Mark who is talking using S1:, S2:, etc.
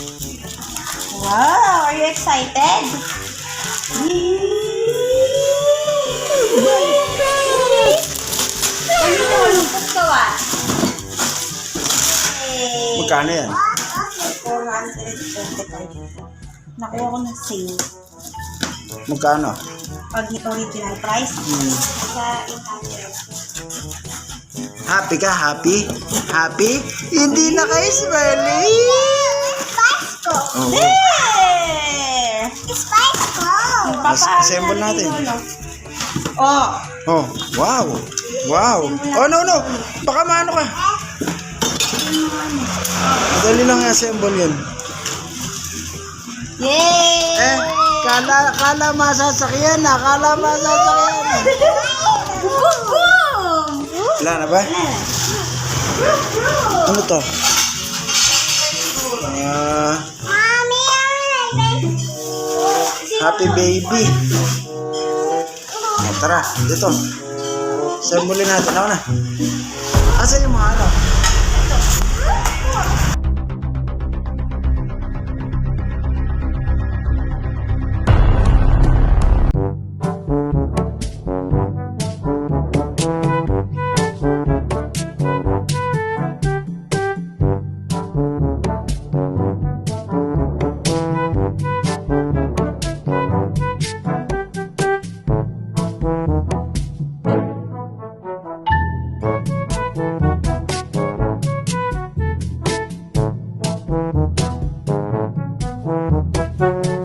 S1: Wow, are you excited? Ano na malungkot ka? Eh,
S2: Magkano yan?
S1: 425. Nakuha ko ng sale.
S2: Magkano?
S1: Pag original price,
S2: Hmm.
S1: sa 800.
S2: Happy ka? Happy? Happy? Hindi na kayo smiling. Oo.
S1: There!
S3: Spice ko.
S2: As- assemble natin.
S1: Oh,
S2: Oh, wow. Wow. Oh, no, no. Baka maano ka. Madali lang i-assemble yun.
S1: yay!
S2: Eh, kala, kala masasakyan na. Kala masasakyan.
S1: Boom, boom!
S2: Wala na ba? Ano to? Ah, Happy baby. O, tara, dito. Sambulin natin. Ako na. Asan yung mga ano? Thank you.